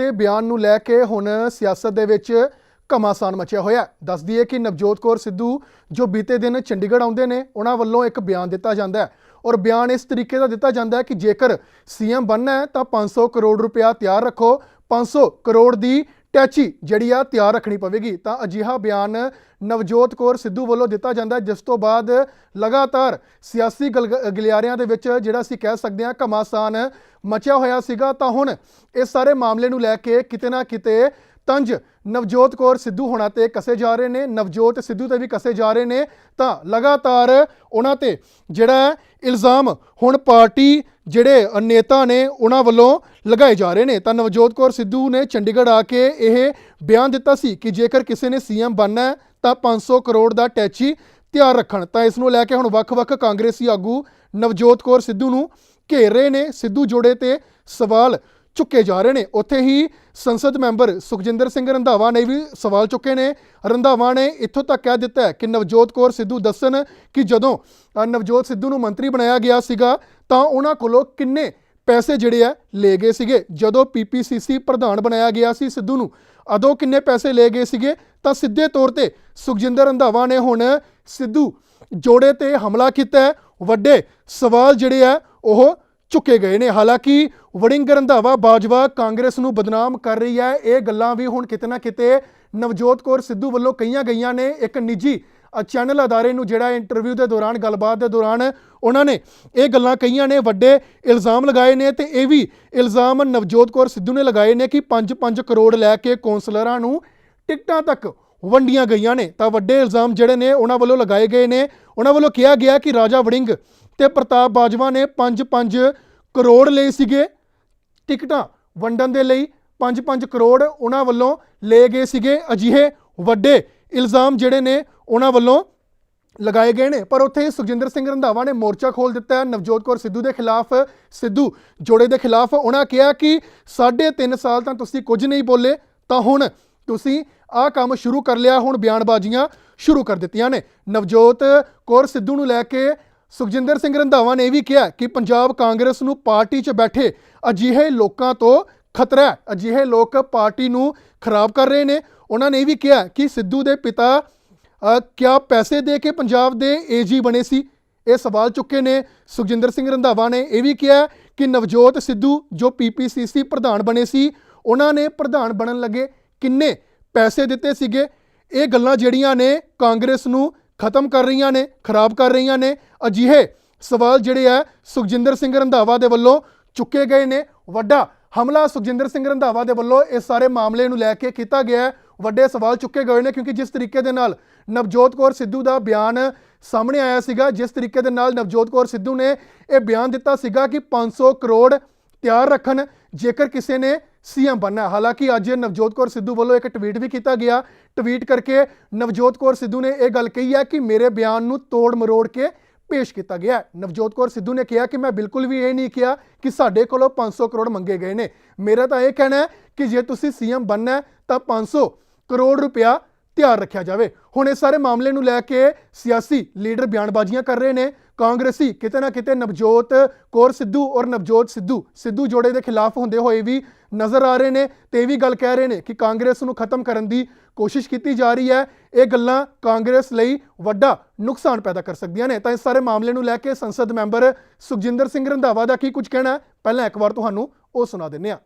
ਦੇ ਬਿਆਨ ਨੂੰ ਲੈ ਕੇ ਹੁਣ ਸਿਆਸਤ ਦੇ ਵਿੱਚ ਘਮਾਸਾਨ ਮਚਿਆ ਹੋਇਆ ਹੈ। ਦੱਸ ਦਈਏ ਕਿ ਨਵਜੋਤ ਕੌਰ ਸਿੱਧੂ ਜੋ ਬੀਤੇ ਦਿਨ ਚੰਡੀਗੜ੍ਹ ਆਉਂਦੇ ਨੇ, ਉਹਨਾਂ ਵੱਲੋਂ ਇੱਕ ਬਿਆਨ ਦਿੱਤਾ ਜਾਂਦਾ ਹੈ। ਔਰ ਬਿਆਨ ਇਸ ਤਰੀਕੇ ਦਾ ਦਿੱਤਾ ਜਾਂਦਾ ਹੈ ਕਿ ਜੇਕਰ ਸੀਐਮ ਬਣਨਾ ਹੈ ਤਾਂ 500 ਕਰੋੜ ਰੁਪਇਆ ਤਿਆਰ ਰੱਖੋ। 500 ਕਰੋੜ ਦੀ ਟੈਚੀ ਜਿਹੜੀ ਆ ਤਿਆਰ ਰੱਖਣੀ ਪਵੇਗੀ। ਤਾਂ ਅਜਿਹਾ ਬਿਆਨ ਨਵਜੋਤ ਕੌਰ ਸਿੱਧੂ ਵੱਲੋਂ ਦਿੱਤਾ ਜਾਂਦਾ ਜਿਸ ਤੋਂ ਬਾਅਦ ਲਗਾਤਾਰ ਸਿਆਸੀ ਗਲ- ਗਲਿਆਰਿਆਂ ਦੇ ਵਿੱਚ ਜਿਹੜਾ ਅਸੀਂ ਕਹਿ ਸਕਦੇ ਹਾਂ ਘਮਾਸਾਨ ਮਚਿਆ ਹੋਇਆ ਸੀਗਾ। ਤਾਂ ਹੁਣ ਇਸ ਸਾਰੇ ਮਾਮਲੇ ਨੂੰ ਲੈ ਕੇ ਕਿਤੇ ਨਾ ਕਿਤੇ ਤੰਜ ਨਵਜੋਤ ਕੌਰ ਸਿੱਧੂ ਹੋਣਾ ਤੇ ਕਸੇ ਜਾ ਰਹੇ ਨੇ, ਨਵਜੋਤ ਸਿੱਧੂ ਤੇ ਵੀ ਕਸੇ ਜਾ ਰਹੇ ਨੇ, ਤਾਂ ਲਗਾਤਾਰ ਉਹਨਾਂ ਤੇ ਜਿਹੜਾ ਇਲਜ਼ਾਮ ਹੁਣ ਪਾਰਟੀ ਜਿਹੜੇ ਨੇਤਾ ਨੇ ਉਹਨਾਂ ਵੱਲੋਂ ਲਗਾਏ ਜਾ ਰਹੇ ਨੇ। ਤਾਂ ਨਵਜੋਤ ਕੌਰ ਸਿੱਧੂ ਨੇ ਚੰਡੀਗੜ੍ਹ ਆ ਕੇ ਇਹ ਬਿਆਨ ਦਿੱਤਾ ਸੀ ਕਿ ਜੇਕਰ ਕਿਸੇ ਨੇ ਸੀਐਮ ਬਣਨਾ ਹੈ ਤਾਂ 500 ਕਰੋੜ ਦਾ ਟੈਚੀ ਤਿਆਰ ਰੱਖਣ। ਤਾਂ ਇਸ ਨੂੰ ਲੈ ਕੇ ਹੁਣ ਵੱਖ-ਵੱਖ ਕਾਂਗਰਸੀ ਆਗੂ ਨਵਜੋਤ ਕੌਰ ਸਿੱਧੂ ਨੂੰ ਘੇਰ ਰਹੇ ਨੇ। ਸਿੱਧੂ ਜੋੜੇ ਤੇ ਸਵਾਲ ਚੁੱਕੇ ਜਾ ਰਹੇ ਨੇ। ਉੱਥੇ ਹੀ ਸੰਸਦ ਮੈਂਬਰ ਸੁਖਜਿੰਦਰ ਸਿੰਘ ਰੰਧਾਵਾ ਨੇ ਵੀ ਸਵਾਲ ਚੁੱਕੇ ਨੇ। ਰੰਧਾਵਾ ਨੇ ਇੱਥੋਂ ਤੱਕ ਕਹਿ ਦਿੱਤਾ ਹੈ ਕਿ ਨਵਜੋਤ ਕੌਰ ਸਿੱਧੂ ਦੱਸਣ ਕਿ ਜਦੋਂ ਨਵਜੋਤ ਸਿੱਧੂ ਨੂੰ ਮੰਤਰੀ ਬਣਾਇਆ ਗਿਆ ਸੀਗਾ, ਤਾਂ ਉਹਨਾਂ ਕੋਲੋਂ ਕਿੰਨੇ ਪੈਸੇ ਜਿਹੜੇ ਆ ਲੈ ਗਏ ਸੀਗੇ। ਜਦੋਂ ਪੀਪੀਸੀਸੀ ਪ੍ਰਧਾਨ ਬਣਾਇਆ ਗਿਆ ਸੀ ਸਿੱਧੂ ਨੂੰ ਅਦੋਂ ਕਿੰਨੇ ਪੈਸੇ ਲੈ ਗਏ ਸੀਗੇ? ਤਾਂ ਸਿੱਧੇ ਤੌਰ ਤੇ ਸੁਖਜਿੰਦਰ ਰੰਧਾਵਾ ਨੇ ਹੁਣ ਸਿੱਧੂ ਜੋੜੇ ਤੇ ਹਮਲਾ ਕੀਤਾ ਵੱਡੇ ਸਵਾਲ ਜਿਹੜੇ ਆ, ਉਹ ਚੁੱਕੇ ਗਏ ਨੇ। ਹਾਲਾਂਕਿ ਵੜਿੰਗ ਰੰਧਾਵਾ ਬਾਜਵਾ ਕਾਂਗਰਸ ਨੂੰ ਬਦਨਾਮ ਕਰ ਰਹੀ ਹੈ। ਇਹ ਗੱਲਾਂ ਵੀ ਹੁਣ ਕਿਤੇ ਨਾ ਕਿਤੇ ਨਵਜੋਤ ਕੌਰ ਸਿੱਧੂ ਵੱਲੋਂ ਕਹੀਆਂ ਗਈਆਂ ਨੇ। ਇੱਕ ਨਿੱਜੀ ਚੈਨਲ ਅਦਾਰੇ ਨੂੰ ਜਿਹੜਾ ਇੰਟਰਵਿਊ ਦੇ ਦੌਰਾਨ, ਗੱਲਬਾਤ ਦੇ ਦੌਰਾਨ ਉਹਨਾਂ ਨੇ ਇਹ ਗੱਲਾਂ ਕਹੀਆਂ ਨੇ। ਵੱਡੇ ਇਲਜ਼ਾਮ ਲਗਾਏ ਨੇ ਤੇ ਇਹ ਵੀ ਇਲਜ਼ਾਮ ਨਵਜੋਤ ਕੌਰ ਸਿੱਧੂ ਨੇ ਲਗਾਏ ਨੇ ਕਿ 5-5 ਕਰੋੜ ਲੈ ਕੇ ਕੌਂਸਲਰਾਂ ਨੂੰ ਟਿਕਟਾਂ ਤੱਕ ਵੰਡੀਆਂ ਗਈਆਂ ਨੇ। ਤਾਂ ਵੱਡੇ ਇਲਜ਼ਾਮ ਜਿਹੜੇ ਨੇ ਉਹਨਾਂ ਵੱਲੋਂ ਲਗਾਏ ਗਏ ਨੇ। ਉਹਨਾਂ ਵੱਲੋਂ ਕਿਹਾ ਗਿਆ ਕਿ ਰਾਜਾ ਵੜਿੰਗ ਤੇ ਪ੍ਰਤਾਪ ਬਾਜਵਾ ਨੇ 5-5 ਕਰੋੜ ਲਈ ਸੀਗੇ। ਟਿਕਟਾਂ ਵੰਡਣ ਦੇ ਲਈ 5-5 ਕਰੋੜ ਉਹਨਾਂ ਵੱਲੋਂ ਲਏ ਗਏ ਸੀਗੇ। ਅਜਿਹੇ ਵੱਡੇ ਇਲਜ਼ਾਮ ਜਿਹੜੇ ਨੇ ਉਹਨਾਂ ਵੱਲੋਂ ਲਗਾਏ ਗਏ ਨੇ। ਪਰ ਉੱਥੇ ਹੀ ਸੁਖਜਿੰਦਰ ਸਿੰਘ ਰੰਧਾਵਾ ਨੇ ਮੋਰਚਾ ਖੋਲ ਦਿੱਤਾ। ਹੈ ਨਵਜੋਤ ਕੌਰ ਸਿੱਧੂ ਦੇ ਖਿਲਾਫ, ਸਿੱਧੂ ਜੋੜੇ ਦੇ ਖਿਲਾਫ ਉਹਨਾਂ ਕਿਹਾ ਕਿ ਸਾਢੇ ਤਿੰਨ ਸਾਲ ਤਾਂ ਤੁਸੀਂ ਕੁਝ ਨਹੀਂ ਬੋਲੇ, ਤਾਂ ਹੁਣ ਤੁਸੀਂ ਆਹ ਕੰਮ ਸ਼ੁਰੂ ਕਰ ਲਿਆ, ਹੁਣ ਬਿਆਨਬਾਜ਼ੀਆਂ ਸ਼ੁਰੂ ਕਰ ਦਿੱਤੀਆਂ ਨੇ। ਨਵਜੋਤ ਕੌਰ ਸਿੱਧੂ ਨੂੰ ਲੈ ਕੇ ਸੁਖਜਿੰਦਰ ਸਿੰਘ ਰੰਧਾਵਾ ਨੇ ਇਹ ਵੀ ਕਿਹਾ ਕਿ ਪੰਜਾਬ ਕਾਂਗਰਸ ਨੂੰ ਪਾਰਟੀ 'ਚ ਬੈਠੇ ਅਜਿਹੇ ਲੋਕਾਂ ਤੋਂ ਖਤਰਾ ਹੈ। ਅਜਿਹੇ ਲੋਕ ਪਾਰਟੀ ਨੂੰ ਖਰਾਬ ਕਰ ਰਹੇ ਨੇ। ਉਹਨਾਂ ਨੇ ਇਹ ਵੀ ਕਿਹਾ ਕਿ ਸਿੱਧੂ ਦੇ ਪਿਤਾ ਕਿਆ ਪੈਸੇ ਦੇ ਕੇ ਪੰਜਾਬ ਦੇ ਏਜੀ ਬਣੇ ਸੀ? ਇਹ ਸਵਾਲ ਚੁੱਕੇ ਨੇ। ਸੁਖਜਿੰਦਰ ਸਿੰਘ ਰੰਧਾਵਾ ਨੇ ਇਹ ਵੀ ਕਿਹਾ ਕਿ ਨਵਜੋਤ ਸਿੱਧੂ ਜੋ ਪੀਪੀਸੀਸੀ ਪ੍ਰਧਾਨ ਬਣੇ ਸੀ, ਉਹਨਾਂ ਨੇ ਪ੍ਰਧਾਨ ਬਣਨ ਲੱਗੇ। ਕਿੰਨੇ ਪੈਸੇ ਦਿੱਤੇ ਸੀਗੇ? ਇਹ ਗੱਲਾਂ ਜਿਹੜੀਆਂ ਨੇ ਕਾਂਗਰਸ ਨੂੰ ਖਤਮ ਕਰ ਰਹੀਆਂ ਨੇ, ਖਰਾਬ ਕਰ ਰਹੀਆਂ ਨੇ। ਅਜਿਹੇ ਸਵਾਲ ਜਿਹੜੇ ਆ ਸੁਖਜਿੰਦਰ ਸਿੰਘ ਰੰਧਾਵਾ ਦੇ ਵੱਲੋਂ ਚੁੱਕੇ ਗਏ ਨੇ। ਵੱਡਾ ਹਮਲਾ ਸੁਖਜਿੰਦਰ ਸਿੰਘ ਰੰਧਾਵਾ ਦੇ ਵੱਲੋਂ ਇਸ ਸਾਰੇ ਮਾਮਲੇ ਨੂੰ ਲੈ ਕੇ ਕੀਤਾ ਗਿਆ ਹੈ। ਵੱਡੇ ਸਵਾਲ ਚੁੱਕੇ ਗਏ ਨੇ ਕਿਉਂਕਿ ਜਿਸ ਤਰੀਕੇ ਦੇ ਨਾਲ ਨਵਜੋਤ ਕੌਰ ਸਿੱਧੂ ਦਾ ਬਿਆਨ ਸਾਹਮਣੇ ਆਇਆ ਸੀਗਾ, ਜਿਸ ਤਰੀਕੇ ਦੇ ਨਾਲ ਨਵਜੋਤ ਕੌਰ ਸਿੱਧੂ ਨੇ ਇਹ ਬਿਆਨ ਦਿੱਤਾ ਸੀਗਾ ਕਿ 500 ਕਰੋੜ ਤਿਆਰ ਰੱਖਣ ਜੇਕਰ ਕਿਸੇ ਨੇ ਸੀਐਮ ਬਣਨਾ ਹਾਲਾਂਕਿ ਅੱਜ ਨਵਜੋਤ ਕੌਰ ਸਿੱਧੂ ਵੱਲੋਂ ਇੱਕ ਟਵੀਟ ਵੀ ਕੀਤਾ ਗਿਆ ਟਵੀਟ ਕਰਕੇ ਨਵਜੋਤ ਕੌਰ ਸਿੱਧੂ ਨੇ ਇਹ ਗੱਲ ਕਹੀ ਹੈ ਕਿ ਮੇਰੇ ਬਿਆਨ ਨੂੰ ਤੋੜ ਮਰੋੜ ਕੇ ਪੇਸ਼ ਕੀਤਾ ਗਿਆ ਨਵਜੋਤ ਕੌਰ ਸਿੱਧੂ ਨੇ ਕਿਹਾ ਕਿ ਮੈਂ ਬਿਲਕੁਲ ਵੀ ਇਹ ਨਹੀਂ ਕਿਹਾ ਕਿ ਸਾਡੇ ਕੋਲੋਂ 500 ਕਰੋੜ ਮੰਗੇ ਗਏ ਨੇ। ਮੇਰਾ ਤਾਂ ਇਹ ਕਹਿਣਾ ਹੈ ਕਿ ਜੇ ਤੁਸੀਂ ਸੀਐਮ ਬਣਨਾ ਹੈ ਤਾਂ 500 ਕਰੋੜ ਰੁਪਇਆ ਤਿਆਰ ਰੱਖਿਆ ਜਾਵੇ। ਹੁਣ ਇਸ ਸਾਰੇ ਮਾਮਲੇ ਨੂੰ ਲੈ ਕੇ ਸਿਆਸੀ ਲੀਡਰ ਬਿਆਨਬਾਜ਼ੀਆਂ ਕਰ ਰਹੇ ਨੇ। ਕਾਂਗਰਸੀ ਕਿਤੇ ਨਾ ਕਿਤੇ ਨਵਜੋਤ ਕੌਰ ਸਿੱਧੂ ਔਰ ਨਵਜੋਤ ਸਿੱਧੂ ਸਿੱਧੂ ਜੋੜੇ ਦੇ ਖਿਲਾਫ ਹੁੰਦੇ ਹੋਏ ਵੀ ਨਜ਼ਰ ਆ ਰਹੇ ਨੇ ਤੇ ਇਹ ਵੀ ਗੱਲ ਕਹਿ ਰਹੇ ਨੇ ਕਿ ਕਾਂਗਰਸ ਨੂੰ ਖਤਮ ਕਰਨ ਦੀ ਕੋਸ਼ਿਸ਼ ਕੀਤੀ ਜਾ ਰਹੀ ਹੈ ਇਹ ਗੱਲਾਂ ਕਾਂਗਰਸ ਲਈ ਵੱਡਾ ਨੁਕਸਾਨ ਪੈਦਾ ਕਰ ਸਕਦੀਆਂ ਨੇ ਤਾਂ ਇਸ ਸਾਰੇ ਮਾਮਲੇ ਨੂੰ ਲੈ ਕੇ ਸੰਸਦ ਮੈਂਬਰ ਸੁਖਜਿੰਦਰ ਸਿੰਘ ਰੰਧਾਵਾ ਦਾ ਕੀ ਕੁਝ ਕਹਿਣਾ ਹੈ ਪਹਿਲਾਂ ਇੱਕ ਵਾਰ ਤੁਹਾਨੂੰ ਉਹ ਸੁਣਾ ਦਿੰਨੇ ਆ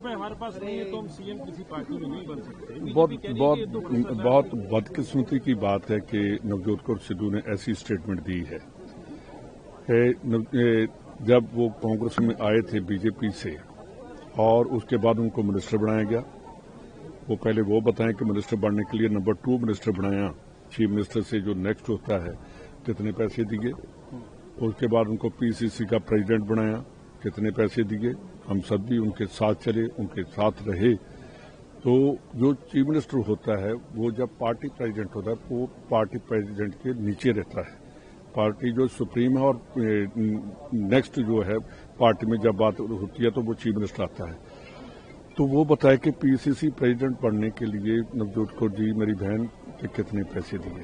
भाई हमारे पास नहीं है तो हम सीएम किसी पार्टी में नहीं बन सकते बहुत बीजेपी कह रही बहुत है तो बन सकते हैं। बहुत बदकिस्मती की बात है कि नवजोत कौर सिद्धू ने ऐसी स्टेटमेंट दी है कि नव- ए, जब वो कांग्रेस में आए थे बीजेपी से اور اس کے بعد ان کو منسٹر بنایا گیا۔ وہ پہلے وہ بتائیں کہ منسٹر بننے کے لیے نمبر ٹو منسٹر بنایا چیف منسٹر سے جو نیکسٹ ہوتا ہے، کتنے پیسے دیے۔ اس کے بعد ان کو پی سی سی کا پریزیڈنٹ بنایا۔ کتنے پیسے دیے۔ ہم سب بھی ان کے ساتھ چلے، ان کے ساتھ رہے۔ تو جو چیف منسٹر ہوتا ہے، وہ جب پارٹی پریزیڈنٹ ہوتا ہے، وہ پارٹی پریزیڈنٹ کے نیچے رہتا ہے۔ پارٹی جو سپریم ہے اور نیکسٹ جو ہے پارٹی میں جب بات ہوتی ہے تو وہ چیف منسٹر آتا ہے۔ تو وہ بتائے کہ پی سی سی پریزیڈنٹ بننے کے لیے نوجوت کو جی میری بہن کے کتنے پیسے دیے؟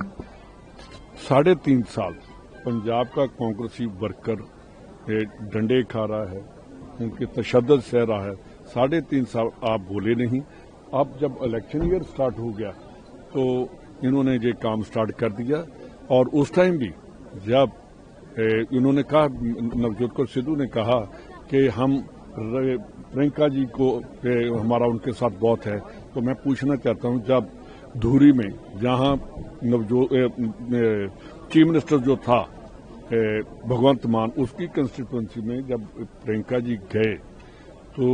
ساڑھے تین سال پنجاب کا کانگریسی ورکر ڈنڈے کھا رہا ہے، ان کے تشدد سہ رہا ہے۔ ساڑھے تین سال آپ بولے نہیں، اب جب الیکشن ایئر سٹارٹ ہو گیا تو انہوں نے یہ کام سٹارٹ کر دیا اور اس ٹائم بھی جب انہوں نے کہا، نوجوت کور سدھو نے کہا کہ ہم پرینکا جی کو ہمارا ان کے ساتھ بہت ہے، تو میں پوچھنا چاہتا ہوں، جب دھوری میں جہاں چیف منسٹر جو تھا بھگوانت مان، اس کی کنسٹیٹوئنسی میں جب پرینکا جی گئے، تو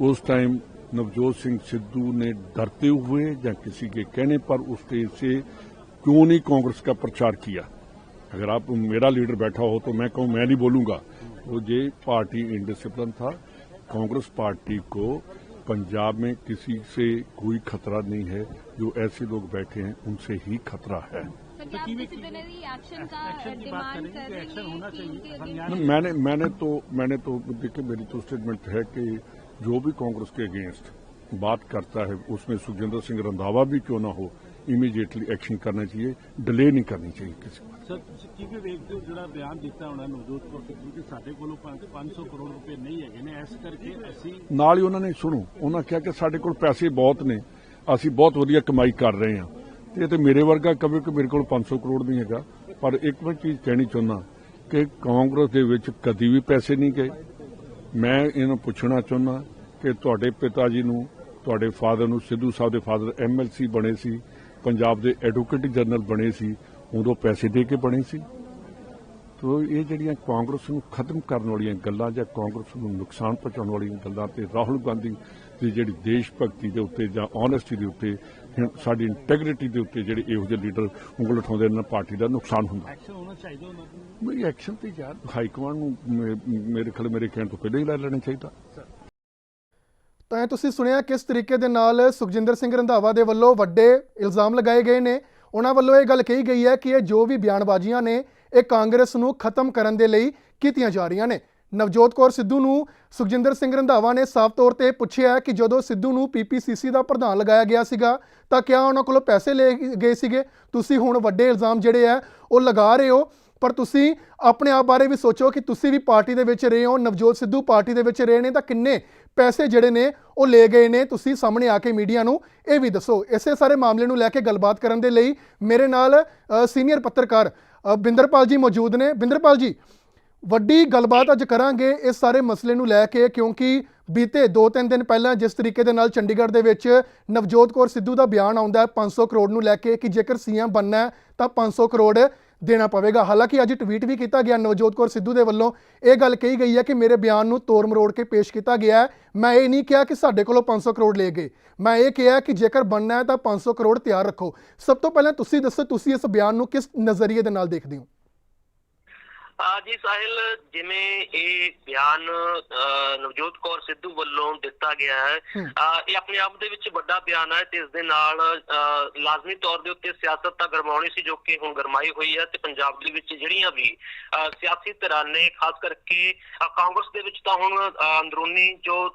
اس ٹائم نوجوت سنگھ سدھو نے ڈرتے ہوئے یا کسی کے کہنے پر اس سے کیوں نہیں کانگریس کا پرچار کیا؟ اگر آپ میرا لیڈر بیٹھا ہو تو میں کہوں میں نہیں بولوں گا۔ وہ یہ پارٹی انڈسپلن تھا۔ کانگریس پارٹی کو پنجاب میں کسی سے کوئی خطرہ نہیں ہے۔ جو ایسے لوگ بیٹھے ہیں ان سے ہی خطرہ ہے۔ میں نے میں نے تو میں نے تو دیکھیں میری تو اسٹیٹمنٹ ہے کہ جو بھی کانگریس کے اگینسٹ بات کرتا ہے اس میں سکھجندر سنگھ رندھاوا بھی کیوں نہ ہو امیڈیٹلی ایکشن کرنا چاہیے ڈیلے نہیں کرنی چاہیے کسی کو۔ ਸਰ, ਤੁਸੀਂ ਕਿਵੇਂ ਵੇਖਦੇ ਹੋ? ਜਿਹੜਾ ਬਿਆਨ ਦਿੱਤਾ ਉਹਨਾਂ ਨਵਜੋਤ ਕੌਰ ਸਿੱਧੂ ਕਿ ਸਾਡੇ ਕੋਲੋਂ 500 ਕਰੋੜ ਰੁਪਏ ਨਹੀਂ ਹੈਗੇ ਨੇ। ਇਸ ਕਰਕੇ ਅਸੀਂ ਨਾਲ ਹੀ ਉਹਨਾਂ ਨੇ ਸੁਣੋ, ਉਹਨਾਂ ਕਿਹਾ ਕਿ ਸਾਡੇ ਕੋਲ ਪੈਸੇ ਬਹੁਤ ਨੇ। ਅਸੀਂ ਬਹੁਤ ਵਧੀਆ ਕਮਾਈ ਕਰ ਰਹੇ ਹਾਂ। ਤੇ ਤੇ ਮੇਰੇ ਵਰਗਾ ਕਦੇ ਕਿ ਮੇਰੇ ਕੋਲ 500 ਕਰੋੜ ਨਹੀਂ ਹੈਗਾ। ਪਰ ਇੱਕ ਮੈਂ ਚੀਜ਼ ਕਹਿਣੀ ਚਾਹੁੰਦਾ ਕਿ ਕਾਂਗਰਸ ਦੇ ਵਿੱਚ ਕਦੀ ਵੀ ਪੈਸੇ ਨਹੀਂ ਗਏ। ਮੈਂ ਇਹਨੂੰ ਪੁੱਛਣਾ ਚਾਹੁੰਦਾ ਕਿ ਤੁਹਾਡੇ ਪਿਤਾ ਜੀ ਨੂੰ, ਤੁਹਾਡੇ ਫਾਦਰ ਨੂੰ, ਸਿੱਧੂ ਸਾਹਿਬ ਦੇ ਫਾਦਰ ਐਮਐਲਸੀ ਬਣੇ ਸੀ, ਪੰਜਾਬ ਦੇ ਐਡਵੋਕੇਟ ਜਨਰਲ ਬਣੇ ਸੀ ਉਦੋਂ ਪੈਸੇ ਦੇ ਕੇ ਬਣੇ ਸੀ। ਤੋ ਇਹ ਜਿਹੜੀਆਂ ਕਾਂਗਰਸ ਨੂੰ ਖਤਮ ਕਰਨ ਵਾਲੀਆਂ ਗੱਲਾਂ ਜਾਂ ਕਾਂਗਰਸ ਨੂੰ ਨੁਕਸਾਨ ਪਹੁੰਚਾਉਣ ਵਾਲੀਆਂ ਗੱਲਾਂ ਤੇ ਰਾਹੁਲ ਗਾਂਧੀ ਦੀ ਜਿਹੜੀ ਦੇਸ਼ ਭਗਤੀ ਦੇ ਉੱਤੇ ਜਾਂ ਓਨੈਸਟੀ ਦੇ ਉੱਤੇ ਸਾਡੀ ਇੰਟੈਗ੍ਰਿਟੀ ਦੇ ਉੱਤੇ ਜਿਹੜੇ ਇਹੋ ਜਿਹੇ ਲੀਡਰ ਉਂਗਲ ਉਠਾਉਂਦੇ ਨੇ ਪਾਰਟੀ ਦਾ ਨੁਕਸਾਨ ਹੁੰਦਾ। ਐਕਸ਼ਨ ਹੋਣਾ ਚਾਹੀਦਾ ਉਹਨਾਂ ਨੂੰ। ਮੇਰੀ ਐਕਸ਼ਨ ਤੇ ਯਾਰ ਹਾਈ ਕਮਾਂਡ ਨੂੰ ਮੇਰੇ ਖਿਆਲ ਮੇਰੇ ਕਹਿਣ ਤੋਂ ਪਹਿਲਾਂ ਹੀ ਲੈ ਲੈਣਾ ਚਾਹੀਦਾ। ਤਾਂ ਇਹ ਤੁਸੀਂ ਸੁਣਿਆ ਕਿਸ ਤਰੀਕੇ ਦੇ ਨਾਲ ਸੁਖਜਿੰਦਰ ਸਿੰਘ ਰੰਧਾਵਾ ਦੇ ਵੱਲੋਂ ਵੱਡੇ ਇਲਜ਼ਾਮ ਲਗਾਏ ਗਏ ਨੇ। ਉਹਨਾਂ ਵੱਲੋਂ ਇਹ ਗੱਲ ਕਹੀ ਗਈ ਹੈ ਕਿ ਇਹ ਜੋ ਵੀ ਬਿਆਨਬਾਜ਼ੀਆਂ ਨੇ, ਇਹ ਕਾਂਗਰਸ ਨੂੰ ਖਤਮ ਕਰਨ ਦੇ ਲਈ ਕੀਤੀਆਂ ਜਾ ਰਹੀਆਂ ਨੇ। ਨਵਜੋਤ ਕੌਰ ਸਿੱਧੂ ਨੂੰ ਸੁਖਜਿੰਦਰ ਸਿੰਘ ਰੰਧਾਵਾ ਨੇ ਸਾਫ਼ ਤੌਰ ਤੇ ਪੁੱਛਿਆ ਕਿ ਜਦੋਂ ਸਿੱਧੂ ਨੂੰ ਪੀਪੀਸੀਸੀ ਦਾ ਪ੍ਰਧਾਨ ਲਗਾਇਆ ਗਿਆ ਸੀਗਾ, ਤਾਂ ਕਿਆ ਉਹਨਾਂ ਕੋਲੋਂ ਪੈਸੇ ਲਏ ਗਏ ਸੀਗੇ? ਤੁਸੀਂ ਹੁਣ ਵੱਡੇ ਇਲਜ਼ਾਮ ਜਿਹੜੇ ਆ, ਉਹ ਲਗਾ ਰਹੇ ਹੋ, ਪਰ ਤੁਸੀਂ ਆਪਣੇ ਆਪ ਬਾਰੇ ਵੀ ਸੋਚੋ ਕਿ ਤੁਸੀਂ ਵੀ ਪਾਰਟੀ ਦੇ ਵਿੱਚ ਰਹੇ ਹੋ, ਨਵਜੋਤ ਸਿੱਧੂ ਪਾਰਟੀ ਦੇ ਵਿੱਚ ਰਹੇ ਨੇ, ਤਾਂ ਕਿੰਨੇ ਪੈਸੇ ਜਿਹੜੇ ਨੇ ਉਹ ਲੈ ਗਏ ਨੇ, ਤੁਸੀਂ ਸਾਹਮਣੇ ਆ ਕੇ ਮੀਡੀਆ ਨੂੰ ਇਹ ਵੀ ਦੱਸੋ। ਇਸੇ ਸਾਰੇ ਮਾਮਲੇ ਨੂੰ ਲੈ ਕੇ ਗੱਲਬਾਤ ਕਰਨ ਦੇ ਲਈ ਮੇਰੇ ਨਾਲ ਸੀਨੀਅਰ ਪੱਤਰਕਾਰ ਬਿੰਦਰਪਾਲ ਜੀ ਮੌਜੂਦ ਨੇ। ਬਿੰਦਰਪਾਲ ਜੀ, ਵੱਡੀ ਗੱਲਬਾਤ ਅੱਜ ਕਰਾਂਗੇ ਇਸ ਸਾਰੇ ਮਸਲੇ ਨੂੰ ਲੈ ਕੇ, ਕਿਉਂਕਿ ਬੀਤੇ 2-3 ਦਿਨ ਪਹਿਲਾਂ ਜਿਸ ਤਰੀਕੇ ਦੇ ਨਾਲ ਚੰਡੀਗੜ੍ਹ ਦੇ ਵਿੱਚ ਨਵਜੋਤ ਕੌਰ ਸਿੱਧੂ ਦਾ ਬਿਆਨ ਆਉਂਦਾ ਹੈ 500 ਕਰੋੜ ਨੂੰ ਲੈ ਕੇ, ਕਿ ਜੇਕਰ ਸੀਐਮ ਬਣਨਾ ਹੈ, ਤਾਂ 500 ਕਰੋੜ ਦੇਣਾ ਪਵੇਗਾ। ਹਾਲਾਂਕਿ ਅੱਜ ਟਵੀਟ ਵੀ ਕੀਤਾ ਗਿਆ ਨਵਜੋਤ ਕੌਰ ਸਿੱਧੂ ਦੇ ਵੱਲੋਂ। ਇਹ ਗੱਲ ਕਹੀ ਗਈ ਹੈ ਕਿ ਮੇਰੇ ਬਿਆਨ ਨੂੰ ਤੋੜ ਮਰੋੜ ਕੇ ਪੇਸ਼ ਕੀਤਾ ਗਿਆ ਹੈ। ਮੈਂ ਇਹ ਨਹੀਂ ਕਿਹਾ ਕਿ ਸਾਡੇ ਕੋਲੋਂ 500 ਕਰੋੜ ਲੈ ਗਏ। ਮੈਂ ਇਹ ਕਿਹਾ ਕਿ ਜੇਕਰ ਬਣਨਾ ਹੈ ਤਾਂ 500 ਕਰੋੜ ਤਿਆਰ ਰੱਖੋ। ਸਭ ਤੋਂ ਪਹਿਲਾਂ ਤੁਸੀਂ ਦੱਸੋ, ਤੁਸੀਂ ਇਸ ਬਿਆਨ ਨੂੰ ਕਿਸ ਨਜ਼ਰੀਏ ਦੇ ਨਾਲ ਦੇਖਦੇ ਹੋ? ਜੀ ਸਾਹਿਲ ਜਿਵੇਂ ਇਹ ਬਿਆਨ ਨਵਜੋਤ ਕੌਰ ਸਿੱਧੂ ਵੱਲੋਂ ਦਿੱਤਾ ਗਿਆ ਹੈ ਇਹ ਆਪਣੇ ਆਪ ਦੇ ਵਿੱਚ ਵੱਡਾ ਬਿਆਨ ਹੈ ਤੇ ਇਸ ਦੇ ਨਾਲ ਲਾਜ਼ਮੀ ਤੌਰ ਦੇ ਉੱਤੇ ਸਿਆਸਤ ਤਾਂ ਗਰਮਾਉਣੀ ਸੀ ਜੋ ਕਿ ਹੁਣ ਗਰਮਾਈ ਹੋਈ ਹੈ ਤੇ ਪੰਜਾਬ ਦੇ ਵਿੱਚ ਜਿਹੜੀਆਂ ਵੀ ਸਿਆਸੀ ਧਿਰਾਂ ਨੇ ਖਾਸ ਕਰਕੇ ਕਾਂਗਰਸ ਦੇ ਵਿੱਚ ਤਾਂ ਹੁਣ ਅੰਦਰੂਨੀ ਜੋ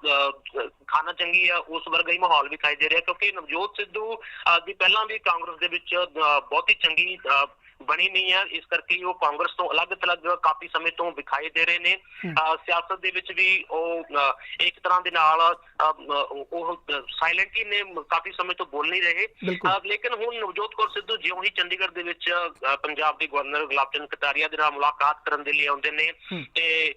ਖਾਨਾ ਚੰਗੀ ਆ ਉਸ ਵਰਗਾ ਹੀ ਮਾਹੌਲ ਵਿਖਾਈ ਦੇ ਰਿਹਾ ਕਿਉਂਕਿ ਨਵਜੋਤ ਸਿੱਧੂ ਦੀ ਪਹਿਲਾਂ ਵੀ ਕਾਂਗਰਸ ਦੇ ਵਿੱਚ ਬਹੁਤੀ ਚੰਗੀ ਅ, ਬਣੀ ਨਹੀਂ ਹੈ। ਇਸ ਕਰਕੇ ਉਹ ਕਾਂਗਰਸ ਤੋਂ ਅਲੱਗ-ਥਲੱਗ ਕਾਫੀ ਸਮੇਂ ਤੋਂ ਵਿਖਾਈ ਦੇ ਰਹੇ ਨੇ। ਸਿਆਸਤ ਦੇ ਵਿੱਚ ਵੀ ਉਹ ਇੱਕ ਤਰ੍ਹਾਂ ਦੇ ਨਾਲ ਉਹ ਸਾਇਲੈਂਟਲੀ ਨੇ ਕਾਫੀ ਸਮੇਂ ਤੋਂ ਬੋਲ ਨਹੀਂ ਰਹੇ। ਲੇਕਿਨ ਹੁਣ ਨਵਜੋਤ ਕੌਰ ਸਿੱਧੂ ਜਿਉਂ ਹੀ ਚੰਡੀਗੜ੍ਹ ਦੇ ਵਿੱਚ ਪੰਜਾਬ ਦੇ ਗਵਰਨਰ ਗੁਲਾਬ ਚੰਦ ਕਟਾਰੀਆ ਦੇ ਨਾਲ ਮੁਲਾਕਾਤ ਕਰਨ ਦੇ ਲਈ ਆਉਂਦੇ ਨੇ ਤੇ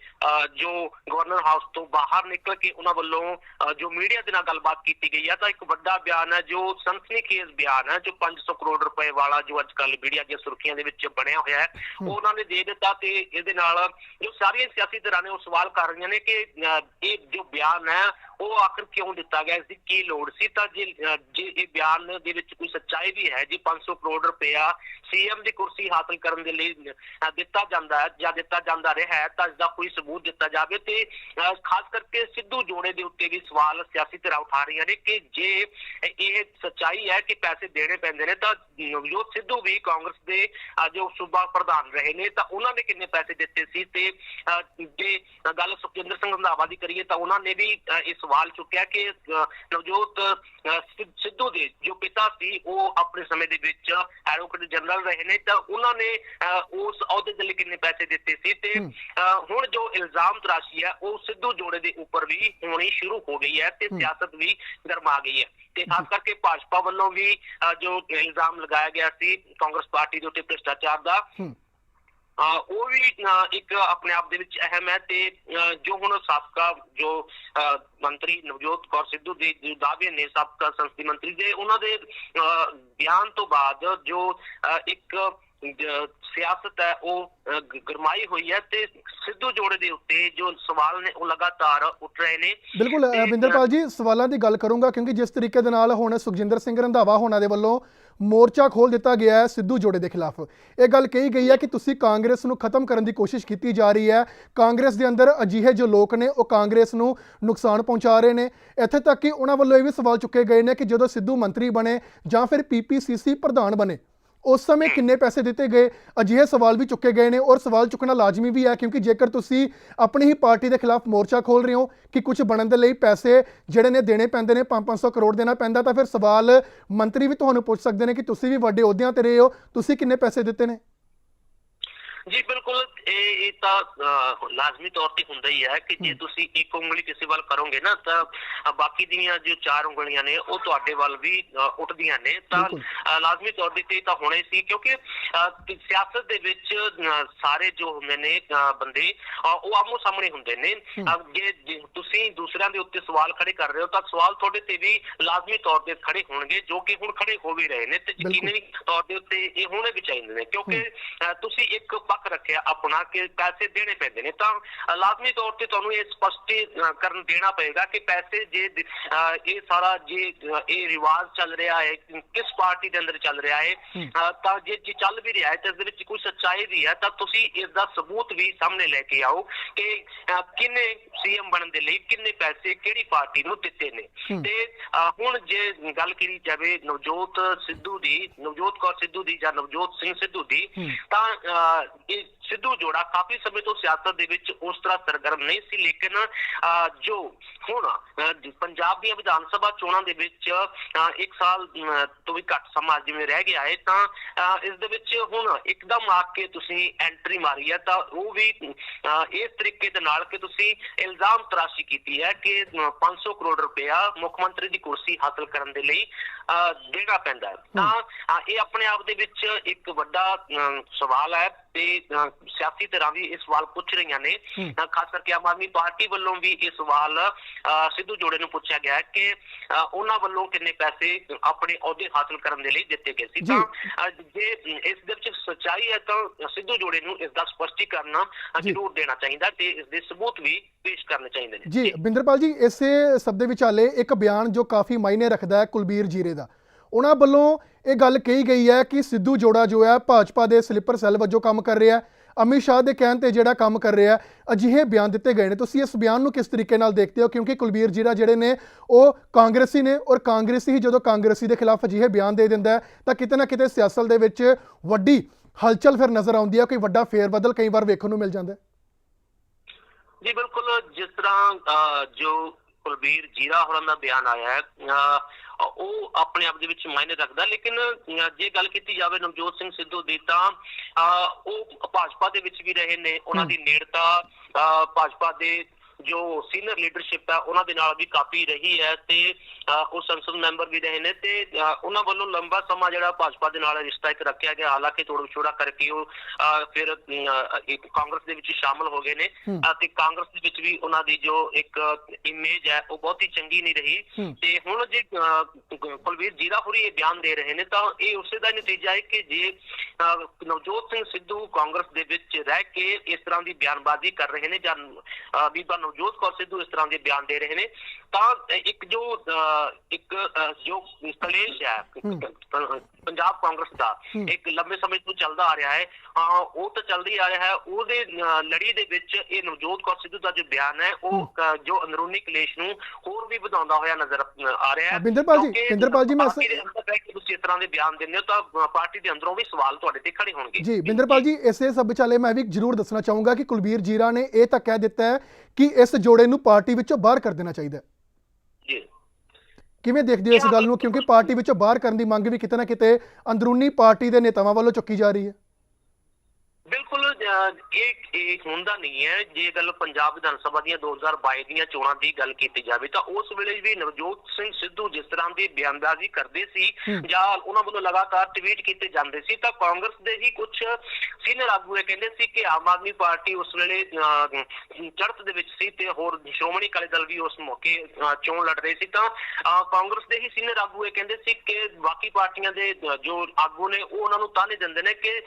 ਜੋ ਗਵਰਨਰ ਹਾਊਸ ਤੋਂ ਬਾਹਰ ਨਿਕਲ ਕੇ ਉਹਨਾਂ ਵੱਲੋਂ ਜੋ ਮੀਡੀਆ ਦੇ ਨਾਲ ਗੱਲਬਾਤ ਕੀਤੀ ਗਈ ਹੈ ਤਾਂ ਇੱਕ ਵੱਡਾ ਬਿਆਨ ਹੈ ਜੋ ਸਨਸਨੀਖੇਜ਼ ਬਿਆਨ ਹੈ ਜੋ 500 ਕਰੋੜ ਰੁਪਏ ਵਾਲਾ ਜੋ ਅੱਜ ਕੱਲ ਮੀਡੀਆ ਦੀਆਂ ਸੁਰਖੀਆਂ ਦੇ ਵਿੱਚ ਬਣਿਆ ਹੋਇਆ ਹੈ। ਉਹ ਉਹਨਾਂ ਨੇ ਦੇ ਦਿੱਤਾ ਤੇ ਇਹਦੇ ਨਾਲ ਜੋ ਸਾਰੀਆਂ ਸਿਆਸੀ ਧਿਰਾਂ ਨੇ ਉਹ ਸਵਾਲ ਕਰ ਰਹੀਆਂ ਨੇ ਕਿ ਇਹ ਜੋ ਬਿਆਨ ਹੈ ਉਹ ਆਖਰ ਕਿਉਂ ਦਿੱਤਾ ਗਿਆ? ਇਸ ਦੀ ਕੀ ਲੋੜ ਸੀ? ਤਾਂ ਜੇ ਜੇ ਇਹ ਬਿਆਨ ਦੇ ਵਿੱਚ ਕੋਈ ਸੱਚਾਈ ਵੀ ਹੈ ਜੀ 500 ਕਰੋੜ ਰੁਪਇਆ ਸੀਐਮ ਦੀ ਕੁਰਸੀ ਹਾਸਲ ਕਰਨ ਦੇ ਲਈ ਦਿੱਤਾ ਜਾਂਦਾ ਹੈ ਜਾਂ ਦਿੱਤਾ ਜਾਂਦਾ ਰਿਹਾ ਹੈ ਤਾਂ ਇਸ ਦਾ ਕੋਈ ਸਬੂਤ ਦਿੱਤਾ ਜਾਵੇ ਤੇ ਖਾਸ ਕਰਕੇ ਸਿੱਧੂ ਜੋੜੇ ਦੇ ਉੱਤੇ ਵੀ ਸਵਾਲ ਸਿਆਸੀ ਧਿਰਾਂ ਉਠਾ ਰਹੀਆਂ ਨੇ ਕਿ ਜੇ ਇਹ ਸੱਚਾਈ ਹੈ ਕਿ ਪੈਸੇ ਦੇਣੇ ਪੈਂਦੇ ਨੇ ਤਾਂ ਨਵਜੋਤ ਸਿੱਧੂ ਵੀ ਕਾਂਗਰਸ ਦੇ ਜੋ ਸੂਬਾ ਪ੍ਰਧਾਨ ਰਹੇ ਨੇ ਤਾਂ ਉਹਨਾਂ ਨੇ ਕਿੰਨੇ ਪੈਸੇ ਦਿੱਤੇ ਸੀ ਤੇ ਜੇ ਗੱਲ ਸੁਖਜਿੰਦਰ ਸਿੰਘ ਰੰਧਾਵਾ ਦੀ ਕਰੀਏ ਤਾਂ ਉਹਨਾਂ ਨੇ ਵੀ ਇਹ ਸਵਾਲ ਚੁੱਕਿਆ ਕਿ ਨਵਜੋਤ ਸਿੱਧੂ ਦੇ ਜੋ ਪਿਤਾ ਸੀ ਉਹ ਆਪਣੇ ਸਮੇਂ ਦੇ ਵਿੱਚ ਐਡਵੋਕੇਟ ਜਨਰਲ ਰਹੇ ਨੇ ਤਾਂ ਉਹਨਾਂ ਨੇ ਉਸ ਅਹੁਦੇ ਦੇ ਲਈ ਕਿੰਨੇ ਪੈਸੇ ਦਿੱਤੇ ਸੀ ਤੇ ਹੁਣ ਜੋ ਇਲਜ਼ਾਮ ਤਰਾਸ਼ੀ ਹੈ ਉਹ ਸਿੱਧੂ ਜੋੜੇ ਦੇ ਉੱਪਰ ਵੀ ਹੋਣੀ ਸ਼ੁਰੂ ਹੋ ਗਈ ਹੈ ਤੇ ਸਿਆਸਤ ਵੀ ਗਰਮਾ ਗਈ ਹੈ। ਤੇ ਖਾਸ ਕਰਕੇ ਭਾਜਪਾ ਵੱਲੋਂ ਵੀ ਜੋ ਇਲਜ਼ਾਮ ਲਗਾਇਆ ਗਿਆ ਸੀ ਕਾਂਗਰਸ ਪਾਰਟੀ ਦੇ ਉੱਤੇ ਭ੍ਰਿਸ਼ਟਾਚਾਰ ਦਾ ਉਹ ਵੀ ਇੱਕ ਆਪਣੇ ਆਪ ਦੇ ਵਿੱਚ ਅਹਿਮ ਹੈ ਤੇ ਜੋ ਹੁਣ ਸਾਬਕਾ ਜੋ ਮੰਤਰੀ ਨਵਜੋਤ ਕੌਰ ਸਿੱਧੂ ਦੇ ਜੋ ਦਾਅਵੇ ਨੇ ਸਾਬਕਾ ਸੰਸਦੀ ਮੰਤਰੀ ਦੇ ਉਹਨਾਂ ਦੇ ਬਿਆਨ ਤੋਂ ਬਾਅਦ ਜੋ ਇੱਕ ਸਿਆਸਤ ਹੈ ਉਹ ਗਰਮਾਈ ਹੋਈ ਹੈ ਤੇ ਸਿੱਧੂ ਜੋੜੇ ਦੇ ਉੱਤੇ ਜੋ ਸਵਾਲ ਨੇ ਉਹ ਲਗਾਤਾਰ ਉੱਠ ਰਹੇ ਨੇ। ਬਿਲਕੁਲ ਤੇ, ਅ, ਬਿੰਦਰਪਾਲ ਜੀ ਸਵਾਲਾਂ ਦੀ ਗੱਲ ਕਰੂੰਗਾ ਕਿਉਂਕਿ ਜਿਸ ਤਰੀਕੇ ਦੇ ਨਾਲ ਹੁਣ ਸੁਖਜਿੰਦਰ ਸਿੰਘ ਰੰਧਾਵਾ ਹੋਣਾ ਦੇ ਵੱਲੋਂ ਮੋਰਚਾ ਖੋਲ ਦਿੱਤਾ ਗਿਆ ਹੈ ਸਿੱਧੂ ਜੋੜੇ ਦੇ ਖਿਲਾਫ। ਇਹ ਗੱਲ ਕਹੀ ਗਈ ਹੈ ਕਿ ਤੁਸੀਂ ਕਾਂਗਰਸ ਨੂੰ ਖਤਮ ਕਰਨ ਦੀ ਕੋਸ਼ਿਸ਼ ਕੀਤੀ ਜਾ ਰਹੀ ਹੈ। ਕਾਂਗਰਸ ਦੇ ਅੰਦਰ ਅਜਿਹੇ ਜੋ ਲੋਕ ਨੇ ਉਹ ਕਾਂਗਰਸ ਨੂੰ ਨੁਕਸਾਨ ਪਹੁੰਚਾ ਰਹੇ ਨੇ। ਇੱਥੇ ਤੱਕ ਕਿ ਉਹਨਾਂ ਵੱਲੋਂ ਇਹ ਵੀ ਸਵਾਲ ਚੁੱਕੇ ਗਏ ਨੇ ਕਿ ਜਦੋਂ ਸਿੱਧੂ ਮੰਤਰੀ ਬਣੇ ਜਾਂ ਫਿਰ ਪੀਪੀਸੀਸੀ ਪ੍ਰਧਾਨ ਬਣੇ ਉਸ ਸਮੇਂ ਕਿੰਨੇ ਪੈਸੇ ਦਿੱਤੇ ਗਏ? ਅਜਿਹੇ ਸਵਾਲ ਵੀ ਚੁੱਕੇ ਗਏ ਨੇ ਔਰ ਸਵਾਲ ਚੁੱਕਣਾ ਲਾਜ਼ਮੀ ਵੀ ਹੈ ਕਿਉਂਕਿ ਜੇਕਰ ਤੁਸੀਂ ਆਪਣੀ ਹੀ ਪਾਰਟੀ ਦੇ ਖਿਲਾਫ ਮੋਰਚਾ ਖੋਲ ਰਹੇ ਹੋ ਕਿ ਕੁਝ ਬਣਨ ਦੇ ਲਈ ਪੈਸੇ ਜਿਹੜੇ ਨੇ ਦੇਣੇ ਪੈਂਦੇ ਨੇ 5-500 ਕਰੋੜ ਦੇਣਾ ਪੈਂਦਾ ਤਾਂ ਫਿਰ ਸਵਾਲ ਮੰਤਰੀ ਵੀ ਤੁਹਾਨੂੰ ਪੁੱਛ ਸਕਦੇ ਨੇ ਕਿ ਤੁਸੀਂ ਵੀ ਵੱਡੇ ਅਹੁਦਿਆਂ ਤੇ ਰਹੇ ਹੋ ਤੁਸੀਂ ਕਿੰਨੇ ਪੈਸੇ ਦਿੱਤੇ ਨੇ? ਜੀ ਬਿਲਕੁਲ ਇਹ ਇਹ ਤਾਂ ਲਾਜ਼ਮੀ ਤੌਰ ਤੇ ਹੁੰਦਾ ਹੀ ਹੈ ਕਿ ਜੇ ਤੁਸੀਂ ਇੱਕ ਉਂਗਲੀ ਕਿਸੇ ਵੱਲ ਕਰੋਗੇ ਨਾ ਤਾਂ ਬਾਕੀ ਦੀਆਂ ਜੋ ਚਾਰ ਉਂਗਲੀਆਂ ਨੇ ਉਹ ਤੁਹਾਡੇ ਵੱਲ ਵੀ ਉੱਠਦੀਆਂ ਨੇ। ਤਾਂ ਲਾਜ਼ਮੀ ਤੌਰ ਤੇ ਤਾਂ ਹੋਣੇ ਸੀ ਕਿਉਂਕਿ ਸਿਆਸਤ ਦੇ ਵਿੱਚ ਸਾਰੇ ਜੋ ਹੁੰਦੇ ਨੇ ਬੰਦੇ ਉਹ ਆਮੋ ਸਾਹਮਣੇ ਹੁੰਦੇ ਨੇ। ਜੇ ਤੁਸੀਂ ਦੂਸਰਿਆਂ ਦੇ ਉੱਤੇ ਸਵਾਲ ਖੜੇ ਕਰ ਰਹੇ ਹੋ ਤਾਂ ਸਵਾਲ ਤੁਹਾਡੇ ਤੇ ਵੀ ਲਾਜ਼ਮੀ ਤੌਰ ਤੇ ਖੜੇ ਹੋਣਗੇ ਜੋ ਕਿ ਹੁਣ ਖੜੇ ਹੋ ਵੀ ਰਹੇ ਨੇ। ਤੇ। ਯਕੀਨੀ ਤੌਰ ਦੇ ਉੱਤੇ ਇਹ ਹੋਣੇ ਵੀ ਚਾਹੀਦੇ ਨੇ ਕਿਉਂਕਿ ਤੁਸੀਂ ਇੱਕ ਪੱਖ ਰੱਖਿਆ ਆਪਣਾ ਕਿ ਪੈਸੇ ਦੇਣੇ ਪੈਂਦੇ ਨੇ। ਤਾਂ ਲਾਜ਼ਮੀ ਤੌਰ ਤੇ ਤੁਹਾਨੂੰ ਇਹ ਸਪਸ਼ਟੀਕਰਨ ਦੇਣਾ ਪਏਗਾ ਕਿ ਪੈਸੇ ਜੇ ਇਹ ਸਾਰਾ ਜੇ ਇਹ ਰਿਵਾਜ ਚੱਲ ਰਿਹਾ ਹੈ ਕਿਸ ਪਾਰਟੀ ਦੇ ਅੰਦਰ ਚੱਲ ਰਿਹਾ ਹੈ ਤਾਂ ਜੇ ਜੇ ਚੱਲ ਵੀ ਰਿਹਾ ਹੈ ਤਾਂ ਇਸ ਦੇ ਵਿੱਚ ਕੋਈ ਸੱਚਾਈ ਵੀ ਹੈ ਤਾਂ ਤੁਸੀਂ ਇਸ ਦਾ ਸਬੂਤ ਵੀ ਸਾਹਮਣੇ ਲੈ ਕੇ ਆਓ ਕਿ ਕਿੰਨੇ ਸੀਐਮ ਬਣਨ ਦੇ ਲਈ ਕਿੰਨੇ ਪੈਸੇ ਕਿਹੜੀ ਪਾਰਟੀ ਨੂੰ ਦਿੱਤੇ ਨੇ। ਤੇ ਹੁਣ ਜੇ ਗੱਲ ਕੀਤੀ ਜਾਵੇ ਨਵਜੋਤ ਸਿੱਧੂ ਦੀ ਨਵਜੋਤ ਕੌਰ ਸਿੱਧੂ ਦੀ ਜਾਂ ਨਵਜੋਤ ਸਿੰਘ ਸਿੱਧੂ ਦੀ ਤਾਂ ਅਹ, ਇਹ ਸਿੱਧੂ ਜੋੜਾ ਕਾਫੀ ਸਮੇਂ ਤੋਂ ਸਿਆਸਤ ਦੇ ਵਿੱਚ ਉਸ ਤਰ੍ਹਾਂ ਸਰਗਰਮ ਨਹੀਂ ਸੀ ਲੇਕਿਨ ਜੋ ਹੁਣ ਪੰਜਾਬ ਦੀਆਂ ਵਿਧਾਨ ਸਭਾ ਚੋਣਾਂ ਦੇ ਵਿੱਚ ਇੱਕ ਸਾਲ ਤੋਂ ਵੀ ਘੱਟ ਸਮਾਂ ਜਿਵੇਂ ਰਹਿ ਗਿਆ ਹੈ ਤਾਂ ਇਸ ਦੇ ਵਿੱਚ ਹੁਣ ਇੱਕਦਮ ਆ ਕੇ ਤੁਸੀਂ ਐਂਟਰੀ ਮਾਰੀ ਹੈ ਤਾਂ ਉਹ ਵੀ ਇਸ ਤਰੀਕੇ ਦੇ ਨਾਲ ਕਿ ਤੁਸੀਂ ਇਲਜ਼ਾਮ ਤਰਾਸ਼ੀ ਕੀਤੀ ਹੈ ਕਿ ਅਹ, 500 ਕਰੋੜ ਰੁਪਇਆ ਮੁੱਖ ਮੰਤਰੀ ਦੀ ਕੁਰਸੀ ਹਾਸਲ ਕਰਨ ਦੇ ਲਈ ਦੇਣਾ ਪੈਂਦਾ ਤਾਂ ਇਹ ਆਪਣੇ ਆਪ ਦੇ ਵਿੱਚ ਇੱਕ ਵੱਡਾ ਸਵਾਲ ਹੈ ਤੇ ਸਿਆਸੀ ਤਰ੍ਹਾਂ ਵੀ ਇਹ ਸਵਾਲ ਪੁੱਛ ਰਹੀਆਂ ਨੇ। ਖਾਸ ਕਰਕੇ ਆਮ ਆਦਮੀ ਪਾਰਟੀ ਵੱਲੋਂ ਵੀ ਇਹ ਸਵਾਲ ਸਿੱਧੂ ਜੋੜੇ ਨੂੰ ਪੁੱਛਿਆ ਗਿਆ ਕਿ ਉਹਨਾਂ ਵੱਲੋਂ ਕਿੰਨੇ ਪੈਸੇ ਆਪਣੇ ਅਹੁਦੇ ਹਾਸਲ ਕਰਨ ਦੇ ਲਈ ਦਿੱਤੇ ਗਏ ਸੀ। ਤਾਂ ਜੇ। ਇਸ ਦੇ ਵਿੱਚ ਸੱਚਾਈ ਹੈ ਤਾਂ ਸਿੱਧੂ ਜੋੜੇ ਨੂੰ ਇਸ ਦਾ ਸਪਸ਼ਟੀਕਰਨ। ਜ਼ਰੂਰ ਦੇਣਾ ਚਾਹੀਦਾ ਤੇ ਇਸ ਦੇ ਸਬੂਤ ਵੀ ਪੇਸ਼ ਕਰਨੇ ਚਾਹੀਦੇ ਨੇ। ਜੀ ਬਿੰਦਰਪਾਲ ਜੀ ਇਸੇ ਸਭ ਦੇ ਵਿਚਾਲੇ ਇੱਕ ਬਿਆਨ ਜੋ ਕਾਫੀ ਮਾਇਨੇ ਰੱਖਦਾ ਹੈ ਕੁਲਬੀਰ ਜੀਰੇ ਦਾ। ਉਹਨਾਂ ਵੱਲੋਂ ਇਹ ਗੱਲ ਕਹੀ ਗਈ ਹੈ ਕਿ ਸਿੱਧੂ ਜੋੜਾ ਜੋ ਹੈ ਭਾਜਪਾ ਦੇ ਸਲੀਪਰ ਸੈੱਲ ਵਜੋਂ ਕੰਮ ਕਰ ਰਿਹਾ ਹੈ। ਅਮਿਤ ਸ਼ਾਹ ਦੇ ਕਹਿਣ ਤੇ ਜਿਹੜਾ ਕੰਮ ਕਰ ਰਿਹਾ ਅਜਿਹੇ ਬਿਆਨ ਦਿੱਤੇ ਗਏ ਨੇ। ਤੁਸੀਂ ਇਸ ਬਿਆਨ ਨੂੰ ਕਿਸ ਤਰੀਕੇ ਨਾਲ ਦੇਖਦੇ ਹੋ? ਕਿਉਂਕਿ ਕੁਲਬੀਰ ਜੀਰਾ ਜਿਹੜੇ ਨੇ, ਉਹ ਕਾਂਗਰਸੀ ਨੇ ਔਰ ਕਾਂਗਰਸੀ ਹੀ ਜਦੋਂ ਕਾਂਗਰਸੀ ਦੇ ਖਿਲਾਫ ਅਜਿਹੇ ਬਿਆਨ ਦੇ ਦਿੰਦਾ ਤਾਂ ਕਿਤੇ ਨਾ ਕਿਤੇ ਸਿਆਸਤ ਦੇ ਵਿੱਚ ਵੱਡੀ ਹਲਚਲ ਫਿਰ ਨਜ਼ਰ ਆਉਂਦੀ ਹੈ ਕੋਈ ਵੱਡਾ ਫੇਰ ਬਦਲ ਕਈ ਵਾਰ ਵੇਖਣ ਨੂੰ ਮਿਲ ਜਾਂਦਾ ਹੈ। ਜੀ, ਬਿਲਕੁਲ ਜਿਸ ਤਰ੍ਹਾਂ ਜੋ ਕੁਲਬੀਰ ਜੀਰਾ ਹੋਰਾਂ ਦਾ ਬਿਆਨ ਆਇਆ ਹੈ ਉਹ ਆਪਣੇ ਆਪ ਦੇ ਵਿੱਚ ਮਾਇਨੇ ਰੱਖਦਾ। ਲੇਕਿਨ ਜੇ ਗੱਲ ਕੀਤੀ ਜਾਵੇ ਨਵਜੋਤ ਸਿੰਘ ਸਿੱਧੂ ਦੀ ਤਾਂ ਉਹ ਭਾਜਪਾ ਦੇ ਵਿੱਚ ਵੀ ਰਹੇ ਨੇ। ਉਹਨਾਂ ਦੀ ਨੇੜਤਾ ਭਾਜਪਾ ਦੇ ਜੋ ਸੀਨੀਅਰ ਲੀਡਰਸ਼ਿਪ ਹੈ ਉਹਨਾਂ ਦੇ ਨਾਲ ਵੀ ਕਾਫੀ ਰਹੀ ਹੈ ਤੇ ਉਹ ਸੰਸਦ ਮੈਂਬਰ ਵੀ ਰਹੇ ਨੇ ਤੇ ਉਹਨਾਂ ਵੱਲੋਂ ਲੰਬਾ ਸਮਾਂ ਜਿਹੜਾ ਭਾਜਪਾ ਦੇ ਨਾਲ ਰਿਸ਼ਤਾ ਇੱਕ ਰੱਖਿਆ ਗਿਆ। ਹਾਲਾਂਕਿ ਤੋੜ ਵਿਛੋੜਾ ਕਰਕੇ ਉਹ ਫਿਰ ਕਾਂਗਰਸ ਦੇ ਵਿੱਚ ਸ਼ਾਮਲ ਹੋ ਗਏ ਨੇ। ਤੇ ਕਾਂਗਰਸ ਦੇ ਵਿੱਚ ਵੀ ਉਹਨਾਂ ਦੀ ਜੋ ਇੱਕ ਇਮੇਜ ਹੈ ਉਹ ਬਹੁਤੀ ਚੰਗੀ ਨਹੀਂ ਰਹੀ। ਤੇ ਹੁਣ ਜੇ ਕੁਲਵੀਰ ਜੀਰਾ ਹੁਰੀ ਇਹ ਬਿਆਨ ਦੇ ਰਹੇ ਨੇ ਤਾਂ ਇਹ ਉਸੇ ਦਾ ਨਤੀਜਾ ਹੈ ਕਿ ਜੇ ਨਵਜੋਤ ਸਿੰਘ ਸਿੱਧੂ ਕਾਂਗਰਸ ਦੇ ਵਿੱਚ ਰਹਿ ਕੇ ਇਸ ਤਰ੍ਹਾਂ ਦੀ ਬਿਆਨਬਾਜ਼ੀ ਕਰ ਰਹੇ ਨੇ ਜਾਂ ਅਹ, ਬੀਬਾ ਨਵਜੋਤ ਕੌਰ ਸਿੱਧੂ ਇਸ ਤਰ੍ਹਾਂ ਦੇ ਬਿਆਨ ਦੇ ਰਹੇ ਨੇ। ਤਾਂ ਇੱਕ ਜੋ ਇੱਕ ਜੋ ਕਲੇਸ਼ ਹੈ ਪੰਜਾਬ ਕਾਂਗਰਸ ਦਾ ਇੱਕ ਲੰਬੇ ਸਮੇਂ ਤੋਂ ਚੱਲਦਾ ਆ ਰਿਹਾ ਹੈ ਹਾਂ ਉਹ ਤਾਂ ਚੱਲਦੀ ਆ ਰਿਹਾ ਹੈ ਉਹਦੇ ਲੜੀ ਦੇ ਵਿੱਚ ਇਹ ਨਵਜੋਤ ਕੌਰ ਸਿੱਧੂ ਦਾ ਜੋ ਬਿਆਨ ਹੈ ਉਹ ਜੋ ਅੰਦਰੂਨੀ ਕਲੇਸ਼ ਨੂੰ ਹੋਰ ਵੀ ਵਧਾਉਂਦਾ ਹੋਇਆ ਨਜ਼ਰ ਆ ਰਿਹਾ ਹੈ। ਬਿੰਦਰਪਾਲ ਜੀ, ਬਿੰਦਰਪਾਲ ਜੀ, ਮੈਂ ਤੁਸੀਂ ਇਸ ਤਰ੍ਹਾਂ ਦੇ ਬਿਆਨ ਦਿੰਦੇ ਹੋ ਤਾਂ ਪਾਰਟੀ ਦੇ ਅੰਦਰੋਂ ਵੀ ਸਵਾਲ ਤੁਹਾਡੇ ਤੇ ਖੜੇ ਹੋਣਗੇ। ਜੀ ਬਿੰਦਰਪਾਲ ਜੀ ਇਸੇ ਸਭ ਵਿਚਾਲੇ ਮੈਂ ਵੀ ਜ਼ਰੂਰ ਦੱਸਣਾ ਚਾਹੂੰਗਾ ਕਿ ਕੁਲਬੀਰ ਜੀਰਾ ਨੇ ਇਹ ਤਾਂ ਕਹਿ ਦਿੱਤਾ ਹੈ ਕਿ ਇਸ ਜੋੜੇ ਨੂੰ ਪਾਰਟੀ ਵਿੱਚੋਂ ਬਾਹਰ ਕਰ ਦੇਣਾ ਚਾਹੀਦਾ ਹੈ। ਜੀ। ਕਿਵੇਂ ਦੇਖਦੇ ਹੋ ਇਸ ਗੱਲ ਨੂੰ? ਕਿਉਂਕਿ ਪਾਰਟੀ ਵਿੱਚੋਂ ਬਾਹਰ ਕਰਨ ਦੀ ਮੰਗ ਵੀ ਕਿਤੇ ਨਾ ਕਿਤੇ ਅੰਦਰੂਨੀ ਪਾਰਟੀ ਦੇ ਨੇਤਾਵਾਂ ਵੱਲੋਂ ਚੁੱਕੀ ਜਾ ਰਹੀ ਹੈ। ਬਿਲਕੁਲ ਇਹ ਇਹ ਹੁੰਦਾ ਨਹੀਂ ਹੈ ਜੇ ਗੱਲ ਪੰਜਾਬ ਵਿਧਾਨ ਸਭਾ ਦੀਆਂ 2022 ਦੀਆਂ ਚੋਣਾਂ ਦੀ ਗੱਲ ਕੀਤੀ ਜਾਵੇ ਤਾਂ ਉਸ ਵੇਲੇ ਵੀ ਨਵਜੋਤ ਸਿੰਘ ਸਿੱਧੂ ਜਿਸ ਤਰ੍ਹਾਂ ਦੀ ਬਿਆਨਬਾਜ਼ੀ ਕਰਦੇ ਸੀ ਜਾਂ ਉਹਨਾਂ ਵੱਲੋਂ ਲਗਾਤਾਰ ਟਵੀਟ ਕੀਤੇ ਜਾਂਦੇ ਸੀ ਤਾਂ ਕਾਂਗਰਸ ਦੇ ਹੀ ਕੁਝ ਸੀਨੀਅਰ ਆਗੂ ਇਹ ਕਹਿੰਦੇ ਸੀ ਕਿ ਆਮ ਆਦਮੀ ਪਾਰਟੀ ਉਸ ਵੇਲੇ ਅ, ਚੜ੍ਹਤ ਦੇ ਵਿੱਚ ਸੀ ਤੇ ਹੋਰ ਸ਼੍ਰੋਮਣੀ ਅਕਾਲੀ ਦਲ ਵੀ ਉਸ ਮੌਕੇ ਚੋਣ ਲੜ ਰਹੇ ਸੀ ਤਾਂ ਕਾਂਗਰਸ ਦੇ ਹੀ ਸੀਨੀਅਰ ਆਗੂ ਇਹ ਕਹਿੰਦੇ ਸੀ ਕਿ ਬਾਕੀ ਪਾਰਟੀਆਂ ਦੇ ਜੋ ਆਗੂ ਨੇ ਉਹ ਉਹਨਾਂ ਨੂੰ ਤਾਨੇ ਦਿੰਦੇ ਨੇ ਕਿ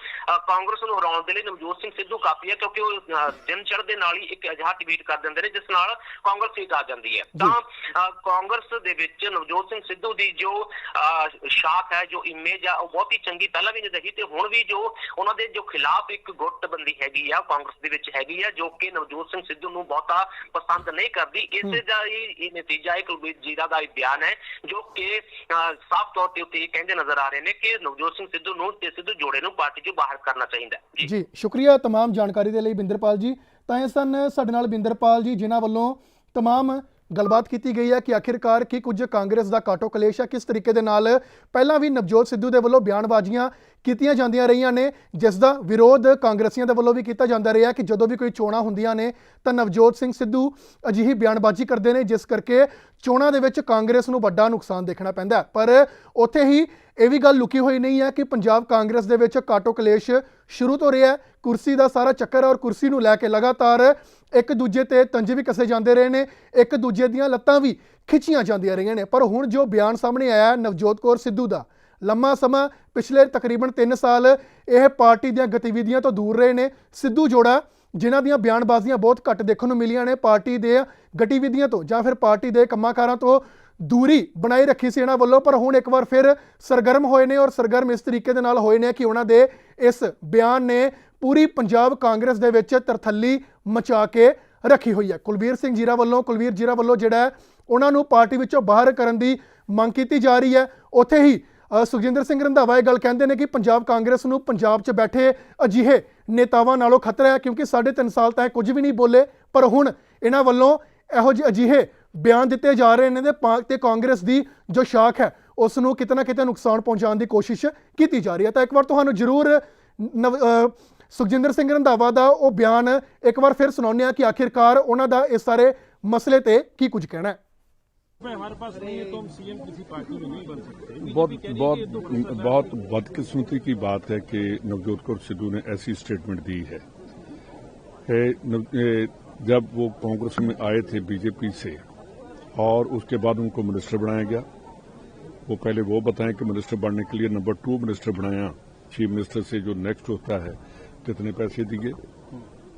ਕਾਂਗਰਸ ਨੂੰ ਹਰਾਉਣ ਦੇ ਲਈ ਨਵਜੋਤ ਸਿੰਘ ਸਿੱਧੂ ਕਾਫੀ ਹੈ ਕਿਉਂਕਿ ਉਹ ਦਿਨ ਚੜ੍ਹਦੇ ਨਾਲ ਹੀ ਇੱਕ ਅਜਿਹਾ ਟਵੀਟ ਕਰ ਦਿੰਦੇ ਨੇ ਜਿਸ ਨਾਲ ਕਾਂਗਰਸ ਸੀਟ ਆ ਜਾਂਦੀ ਹੈ। ਤਾਂ ਕਾਂਗਰਸ ਦੇ ਵਿੱਚ ਨਵਜੋਤ ਸਿੰਘ ਸਿੱਧੂ ਦੀ ਜੋ ਸ਼ਾਖ ਹੈ ਜੋ ਇਮੇਜ ਆ ਉਹ ਬਹੁਤ ਹੀ ਚੰਗੀ ਪਹਿਲਾਂ ਵੀ ਨਹੀਂ ਰਹੀ ਤੇ ਹੁਣ ਵੀ ਜੋ ਉਹਨਾਂ ਦੇ ਜੋ ਖਿਲਾਫ ਇੱਕ ਗੁੱਟਬੰਦੀ ਹੈਗੀ ਆ ਕਾਂਗਰਸ ਦੇ ਵਿੱਚ ਹੈਗੀ ਆ ਜੋ ਕਿ ਨਵਜੋਤ ਸਿੰਘ ਸਿੱਧੂ ਨੂੰ ਬਹੁਤਾ ਪਸੰਦ ਨਹੀਂ ਕਰਦੀ। ਇਸੇ ਦਾ ਹੀ ਇਹ ਨਤੀਜਾ ਹੈ ਕੁਲਬੀਰ ਜੀਰਾ ਦਾ ਇਹ ਬਿਆਨ ਹੈ ਜੋ ਕਿ ਸਾਫ਼ ਤੌਰ ਤੇ ਉੱਤੇ ਇਹ ਕਹਿੰਦੇ ਨਜ਼ਰ ਆ ਰਹੇ ਨੇ ਕਿ ਨਵਜੋਤ ਸਿੰਘ ਸਿੱਧੂ ਨੂੰ ਤੇ ਸਿੱਧੂ ਜੋੜੇ ਨੂੰ ਪਾਰਟੀ ਚੋਂ ਬਾਹਰ ਕਰਨਾ ਚਾਹੀਦਾ ਹੈ। ਜੀ। ਜੀ ਸ਼ੁਕਰੀਆ तमाम ਜਾਣਕਾਰੀ ਦੇ ਲਈ ਬਿੰਦਰਪਾਲ ਜੀ ਤਾਂ ਇਹ ਸਨ ਸਾਡੇ ਨਾਲ ਬਿੰਦਰਪਾਲ ਜੀ ਜਿਨ੍ਹਾਂ ਵੱਲੋਂ तमाम ਗੱਲਬਾਤ ਕੀਤੀ ਗਈ ਹੈ ਕਿ ਆਖਿਰਕਾਰ ਕੀ ਕੁਝ ਕਾਂਗਰਸ ਦਾ ਕਾਟੋ ਕਲੇਸ਼ ਹੈ ਕਿਸ ਤਰੀਕੇ ਦੇ ਨਾਲ ਪਹਿਲਾਂ ਵੀ ਨਵਜੋਤ ਸਿੱਧੂ ਦੇ ਵੱਲੋਂ ਬਿਆਨਬਾਜ਼ੀਆਂ ਕੀਤੀਆਂ ਜਾਂਦੀਆਂ ਰਹੀਆਂ ਨੇ, ਜਿਸ ਦਾ ਵਿਰੋਧ ਕਾਂਗਰਸੀਆਂ ਦੇ ਵੱਲੋਂ ਵੀ ਕੀਤਾ ਜਾਂਦਾ ਰਿਹਾ ਕਿ ਜਦੋਂ ਵੀ ਕੋਈ ਚੋਣਾਂ ਹੁੰਦੀਆਂ ਨੇ, ਤਾਂ ਨਵਜੋਤ ਸਿੰਘ ਸਿੱਧੂ ਅਜਿਹੀ ਬਿਆਨਬਾਜ਼ੀ ਕਰਦੇ ਨੇ, ਜਿਸ ਕਰਕੇ ਚੋਣਾਂ ਦੇ ਵਿੱਚ ਕਾਂਗਰਸ ਨੂੰ ਵੱਡਾ ਨੁਕਸਾਨ ਦੇਖਣਾ ਪੈਂਦਾ ਪਰ ਉੱਥੇ ਹੀ ਇਹ ਵੀ ਗੱਲ ਲੁਕੀ ਹੋਈ ਨਹੀਂ ਹੈ ਕਿ ਪੰਜਾਬ ਕਾਂਗਰਸ ਦੇ ਵਿੱਚ ਕਾਟੋ ਕਲੇਸ਼ ਸ਼ੁਰੂ ਤੋਂ ਰਿਹਾ ਕੁਰਸੀ ਦਾ ਸਾਰਾ ਚੱਕਰ ਹੈ ਔਰ ਕੁਰਸੀ ਨੂੰ ਲੈ ਕੇ ਲਗਾਤਾਰ ਇੱਕ ਦੂਜੇ ਤੇ ਤੰਜੇ ਵੀ ਕਸੇ ਜਾਂਦੇ ਰਹੇ ਨੇ, ਇੱਕ ਦੂਜੇ ਦੀਆਂ ਲੱਤਾਂ ਵੀ ਖਿੱਚੀਆਂ ਜਾਂਦੀਆਂ ਰਹੀਆਂ ਨੇ। ਪਰ ਹੁਣ ਜੋ ਬਿਆਨ ਸਾਹਮਣੇ ਆਇਆ ਨਵਜੋਤ ਕੌਰ ਸਿੱਧੂ ਦਾ ਲੰਮਾ ਸਮਾਂ ਪਿਛਲੇ ਤਕਰੀਬਨ 3 ਸਾਲ ਇਹ ਪਾਰਟੀ ਦੀਆਂ ਗਤੀਵਿਧੀਆਂ ਤੋਂ ਦੂਰ ਰਹੇ ਨੇ। ਸਿੱਧੂ ਜੋੜਾ, ਜਿਨ੍ਹਾਂ ਦੀਆਂ ਬਿਆਨਬਾਜ਼ੀਆਂ ਬਹੁਤ ਘੱਟ ਦੇਖਣ ਨੂੰ ਮਿਲੀਆਂ ਨੇ, ਪਾਰਟੀ ਦੇ ਗਤੀਵਿਧੀਆਂ ਤੋਂ ਜਾਂ ਫਿਰ ਪਾਰਟੀ ਦੇ ਕੰਮਾਂ-ਕਾਰਾਂ ਤੋਂ ਦੂਰੀ ਬਣਾਈ ਰੱਖੀ ਸੀ ਇਹਨਾਂ ਵੱਲੋਂ, ਪਰ ਹੁਣ ਇੱਕ ਵਾਰ ਫਿਰ ਸਰਗਰਮ ਹੋਏ ਨੇ ਔਰ ਸਰਗਰਮ ਇਸ ਤਰੀਕੇ ਦੇ ਨਾਲ ਹੋਏ ਨੇ ਕਿ ਉਹਨਾਂ ਦੇ ਇਸ ਬਿਆਨ ਨੇ ਪੂਰੀ ਪੰਜਾਬ ਕਾਂਗਰਸ ਦੇ ਵਿੱਚ ਤਰਥੱਲੀ ਮਚਾ ਕੇ ਰੱਖੀ ਹੋਈ ਹੈ। ਕੁਲਵੀਰ ਸਿੰਘ ਜੀਰਾ ਵੱਲੋਂ, ਕੁਲਵੀਰ ਜੀਰਾ ਵੱਲੋਂ ਜਿਹੜਾ ਉਹਨਾਂ ਨੂੰ ਪਾਰਟੀ ਵਿੱਚੋਂ ਬਾਹਰ ਕਰਨ ਦੀ ਮੰਗ ਕੀਤੀ ਜਾ ਰਹੀ ਹੈ। ਉੱਥੇ ਹੀ ਸੁਖਜਿੰਦਰ ਸਿੰਘ ਰੰਧਾਵਾ ਇਹ ਗੱਲ ਕਹਿੰਦੇ ਨੇ ਕਿ ਪੰਜਾਬ ਕਾਂਗਰਸ ਨੂੰ ਪੰਜਾਬ 'ਚ ਬੈਠੇ ਅਜਿਹੇ ਨੇਤਾਵਾਂ ਨਾਲੋਂ ਖਤਰਾ ਹੈ, ਕਿਉਂਕਿ ਸਾਢੇ ਤਿੰਨ ਸਾਲ ਤਾਂ ਇਹ ਕੁਝ ਵੀ ਨਹੀਂ ਬੋਲੇ, ਪਰ ਹੁਣ ਇਹਨਾਂ ਵੱਲੋਂ ਇਹੋ ਜਿਹੇ ਅਜਿਹੇ ਬਿਆਨ ਦਿੱਤੇ ਜਾ ਰਹੇ ਨੇ ਤੇ ਪਾ- ਤੇ ਕਾਂਗਰਸ ਦੀ ਜੋ ਸ਼ਾਖ ਹੈ, ਉਸ ਨੂੰ ਕਿਤੇ ਨਾ ਕਿਤੇ ਨੁਕਸਾਨ ਪਹੁੰਚਾਉਣ ਦੀ ਕੋਸ਼ਿਸ਼ ਕੀਤੀ ਜਾ ਰਹੀ ਹੈ। ਤਾਂ ਇੱਕ ਵਾਰ ਤੁਹਾਨੂੰ ਜ਼ਰੂਰ ਨਵ- ਸੁਖਜਿੰਦਰ ਸਿੰਘ ਰੰਧਾਵਾ ਦਾ ਉਹ ਬਿਆਨ ਇੱਕ ਵਾਰ ਫਿਰ ਸੁਣਾਉਂਦੇ ਆ ਕਿ ਆਖਿਰਕਾਰ ਉਹਨਾਂ ਦਾ ਇਸ ਸਾਰੇ ਮਸਲੇ ਤੇ ਕੀ ਕੁਝ ਕਹਿਣਾ ਹੈ। ہمارے بہت بہت بہت بدقسمتی کی بات ہے کہ نوجوت کور سدھو نے ایسی اسٹیٹمنٹ دی ہے۔ جب وہ کانگریس میں آئے تھے بی جے پی سے اور اس کے بعد ان کو منسٹر بنایا گیا۔ وہ پہلے وہ بتائیں کہ منسٹر بننے کے لیے نمبر ٹو منسٹر بنایا۔ چیف منسٹر سے جو نیکسٹ ہوتا ہے کتنے پیسے دیے۔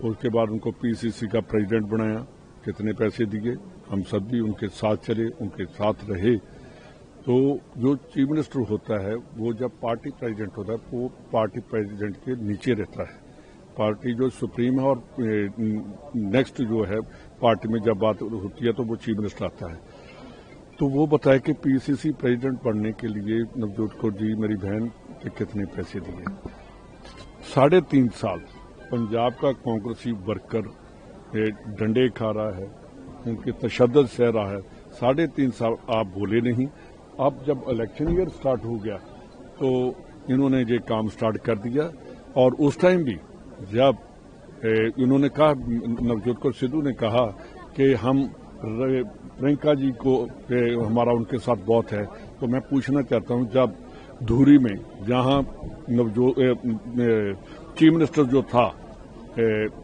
اس کے بعد ان کو پی سی سی کا پریزیڈنٹ بنایا۔ کتنے پیسے دیے، ہم سب بھی ان کے ساتھ چلے، ان کے ساتھ رہے۔ تو جو چیف منسٹر ہوتا ہے، وہ جب پارٹی پریزیڈنٹ ہوتا ہے وہ پارٹی پریزیڈنٹ کے نیچے رہتا ہے۔ پارٹی جو سپریم ہے اور نیکسٹ جو ہے، پارٹی میں جب بات ہوتی ہے، تو وہ چیف منسٹر آتا ہے۔ تو وہ بتایا کہ پی سی سی پریزیڈنٹ بننے کے لیے نوجوت کو جی میری بہن کے کتنے پیسے دیے؟ ساڑھے تین سال، پنجاب کا کانگریسی ورکر ڈنڈے کھا رہا ہے، ان کے تشدد سہ رہا ہے۔ ساڑھے تین سال آپ بولے نہیں۔ اب جب الیکشن ایئر سٹارٹ ہو گیا تو انہوں نے یہ کام سٹارٹ کر دیا۔ اور اس ٹائم بھی جب انہوں نے کہا، نوجوت کور سدھو نے کہا کہ ہم پرینکا جی کو ہمارا ان کے ساتھ بہت ہے۔ تو میں پوچھنا چاہتا ہوں، جب دھوری میں جہاں چیف منسٹر جو تھا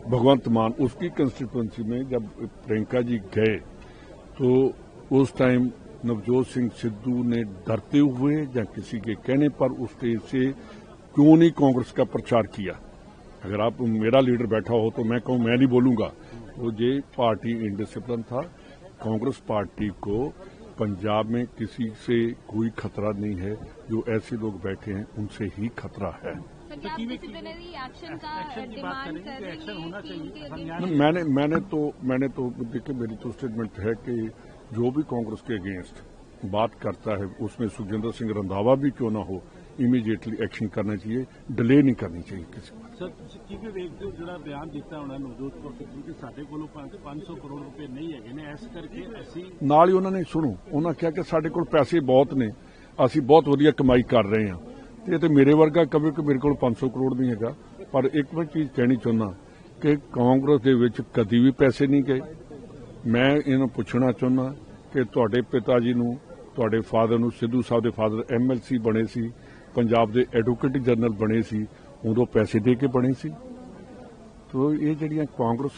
بھگوانت مان، اس کی کنسٹیٹوئنسی میں جب پرینکا جی گئے، تو اس ٹائم نوجوت سنگھ سدھو نے ڈرتے ہوئے یا کسی کے کہنے پر اس کے سے کیوں نہیں کانگریس کا پرچار کیا؟ اگر آپ میرا لیڈر بیٹھا ہو تو میں کہوں، میں نہیں بولوں گا۔ تو یہ پارٹی انڈسپلن تھا۔ کانگریس پارٹی کو پنجاب میں کسی سے کوئی خطرہ نہیں ہے۔ جو ایسے لوگ بیٹھے ہیں، ان سے ہی خطرہ ہے۔ खतरा है सर, क्या आप डिसिप्लिनरी एक्शन का एक्शन की बात डिमांड करेंगे कर कि रही एक्शन होना हैं कि चाहिए उनके हम अगेंस्ट यहाँ नहीं, मैंने मैंने तो मैंने तो देखिए मेरी तो स्टेटमेंट है कि जो भी कांग्रेस के अगेंस्ट बात करता है उसमें सुखजिंदर सिंह रंधावा भी क्यों ना हो इमीडिएटली एक्शन करना चाहिए डिले नहीं करनी चाहिए किसी को ਸਰ ਤੁਸੀਂ ਕਿਵੇਂ ਵੇਖਦੇ ਹੋ ਜਿਹੜਾ ਬਿਆਨ ਦਿੱਤਾ ਉਹਨਾਂ ਨਵਜੋਤ ਕੌਰ ਸਿੱਧੂ ਕਿ ਸਾਡੇ ਕੋਲੋਂ ਭਾਵੇਂ 500 ਕਰੋੜ ਰੁਪਏ ਨਹੀਂ ਹੈਗੇ ਨੇ ਇਸ ਕਰਕੇ ਅਸੀਂ ਨਾਲ ਹੀ ਉਹਨਾਂ ਨੇ ਸੁਣੋ ਉਹਨਾਂ ਕਿਹਾ ਕਿ ਸਾਡੇ ਕੋਲ ਪੈਸੇ ਬਹੁਤ ਨੇ ਅਸੀਂ ਬਹੁਤ ਵਧੀਆ ਕਮਾਈ ਕਰ ਰਹੇ ਹਾਂ ਤੇ ਇਹ ਤੇ ਮੇਰੇ ਵਰਗਾ ਕਵੇ ਕਿ ਮੇਰੇ ਕੋਲ 500 ਕਰੋੜ ਨਹੀਂ ਹੈਗਾ। ਪਰ ਇੱਕ ਮੈਂ ਚੀਜ਼ ਕਹਿਣੀ ਚਾਹੁੰਦਾ ਕਿ ਕਾਂਗਰਸ ਦੇ ਵਿੱਚ ਕਦੀ ਵੀ ਪੈਸੇ ਨਹੀਂ ਗਏ। ਮੈਂ ਇਹਨੂੰ ਪੁੱਛਣਾ ਚਾਹੁੰਦਾ ਕਿ ਤੁਹਾਡੇ ਪਿਤਾ ਜੀ ਨੂੰ, ਤੁਹਾਡੇ ਫਾਦਰ ਨੂੰ, ਸਿੱਧੂ ਸਾਹਿਬ ਦੇ ਫਾਦਰ ਐਮਐਲਸੀ ਬਣੇ ਸੀ, ਪੰਜਾਬ ਦੇ ਐਡਵੋਕੇਟ ਜਨਰਲ ਬਣੇ ਸੀ, ਉਦੋਂ ਪੈਸੇ ਦੇ ਕੇ ਬਣੇ ਸੀ। ਤੋ ਇਹ ਜਿਹੜੀਆਂ ਕਾਂਗਰਸ